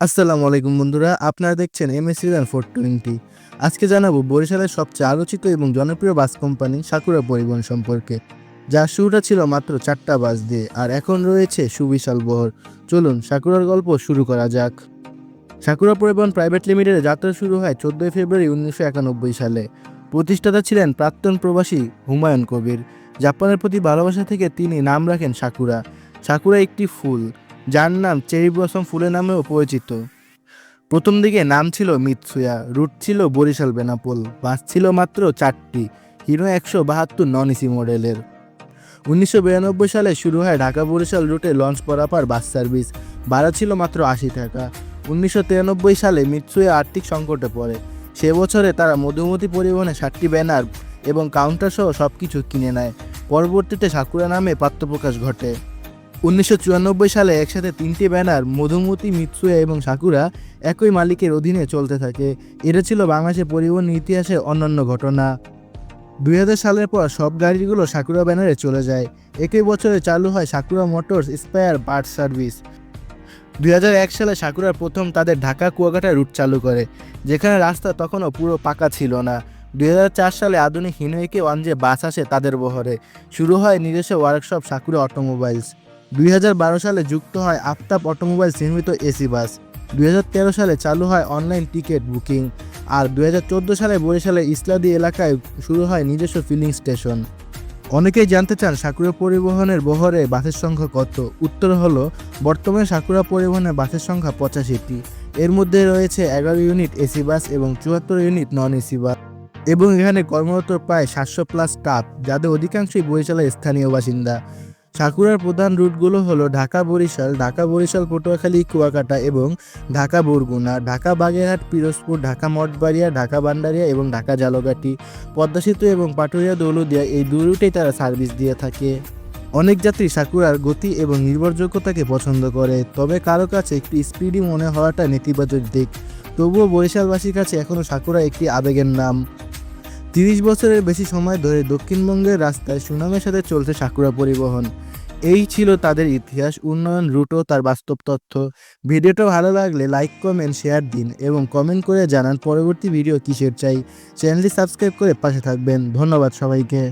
আসসালামু আলাইকুম বন্ধুরা, আপনারা দেখছেন M S season four twenty আজকে জানাব বরিশালের সবচেয়ে আলোচিত এবং জনপ্রিয় বাস কোম্পানি সাকুরা পরিবহন সম্পর্কে। যার শুরুটা ছিল মাত্র চারটা বাস দিয়ে, আর এখন রয়েছে সুবিশাল বহর। চলুন সাকুরার গল্প শুরু করা যাক। সাকুরা পরিবহন প্রাইভেট লিমিটেডের যাত্রা শুরু হয় চোদ্দোই ফেব্রুয়ারি উনিশশো একানব্বই সালে। প্রতিষ্ঠাতা ছিলেন প্রাক্তন প্রবাসী হুমায়ুন কবির। জাপানের প্রতি ভালোবাসা থেকে তিনি নাম রাখেন সাকুরা। সাকুরা একটি ফুল। যার নাম চেরি ব্লসম ফুলের নামেও পরিচিত। প্রথম দিকে নাম ছিল মিৎসুয়া, রুট ছিল বরিশাল বেনাপোল বাস ছিল মাত্র চারটি, হিরো একশো বাহাত্তর নন এসি মডেলের। উনিশশো বিরানব্বই সালে শুরু হয় ঢাকা বরিশাল রুটে লঞ্চ পরাপার বাস সার্ভিস, ভাড়া ছিল মাত্র আশি টাকা। উনিশশো তিরানব্বই সালে মিৎসুয়া আর্থিক সংকটে পড়ে। সে বছরে তারা মধুমতি পরিবহনে ষাটটি ব্যানার এবং কাউন্টার সহ সব কিছু কিনে নেয়। পরবর্তীতে সাকুরা নামে পাত্রপ্রকাশ ঘটে। উনিশশো চুরানব্বই সালে একসাথে তিনটি ব্যানার, মধুমতি মিৎসুয়া এবং সাকুরা একই মালিকের অধীনে চলতে থাকে। এটা ছিল বাংলাদেশের পরিবহন ইতিহাসে অন্যান্য ঘটনা। দুই হাজার সালের পর সব গাড়িগুলো সাকুরা ব্যানারে চলে যায়। একই বছরে চালু হয় Sakura motors spare part service. দুই হাজার এক সালে সাকুরার প্রথম তাদের ঢাকা কুয়াকাটা রুট চালু করে, যেখানে রাস্তা তখনও পুরো পাকা ছিল না। দুই হাজার চার সালে আধুনিক হিনোইকে যে বাস আসে তাদের বহরে। শুরু হয় নিজস্ব ওয়ার্কশপ সাকুরা অটোমোবাইলস দুই হাজার বারো সালে যুক্ত হয় আফতাব অটোমোবাইল নির্মিত এসি বাস। দুই হাজার তেরো সালে চালু হয় অনলাইন টিকিট বুকিং। আর দুই হাজার চোদ্দ সালে বরিশালের ইসলাদি এলাকায় শুরু হয় নিজস্ব ফিলিং স্টেশন। অনেকেই জানতে চান সাকুরা পরিবহনের বহরে বাসের সংখ্যা কত। উত্তর হলো, বর্তমানে সাকুরা পরিবহনের বাসের সংখ্যা পঁচাশিটি। এর মধ্যে রয়েছে এগারো ইউনিট এসি বাস এবং চুয়াত্তর ইউনিট নন এসি বাস। এবং এখানে কর্মরত প্রায় সাতশো প্লাস স্টাফ, যাদের অধিকাংশই বরিশালের স্থানীয় বাসিন্দা। সাকুরার প্রধান রুটগুলো হলো ঢাকা বরিশাল ঢাকা বরিশাল, পটুয়াখালী, কুয়াকাটা এবং ঢাকা বরগুনা, ঢাকা বাগেরহাট, পিরোজপুর, ঢাকা মঠবাড়িয়া, ঢাকা বান্ডারিয়া এবং ঢাকা জালগাটি। পদ্মা সেতু এবং পাটুরিয়া দৌলদিয়া এই দুই রুটেই তারা সার্ভিস দিয়ে থাকে। অনেক যাত্রী সাকুরার গতি এবং নির্ভরযোগ্যতাকে পছন্দ করে, তবে কারও কাছে একটু স্পিডি মনে হওয়াটা নেতিবাচক দিক। তবুও বরিশালবাসীর কাছে এখনও সাকুরা একটি আবেগের নাম। তিরিশ বছরের বেশি সময় ধরে দক্ষিণবঙ্গের রাস্তায় সুনামের সাথে চলছে সাকুরা পরিবহন। এই ছিল তাদের ইতিহাস, উন্নয়ন, রুট ও তার বাস্তব তথ্য। ভিডিওটা ভালো লাগলে লাইক, কমেন্ট, শেয়ার দিন এবং কমেন্ট করে জানান পরবর্তী ভিডিও কিসের চাই। চ্যানেলটি সাবস্ক্রাইব করে পাশে থাকবেন। ধন্যবাদ সবাইকে।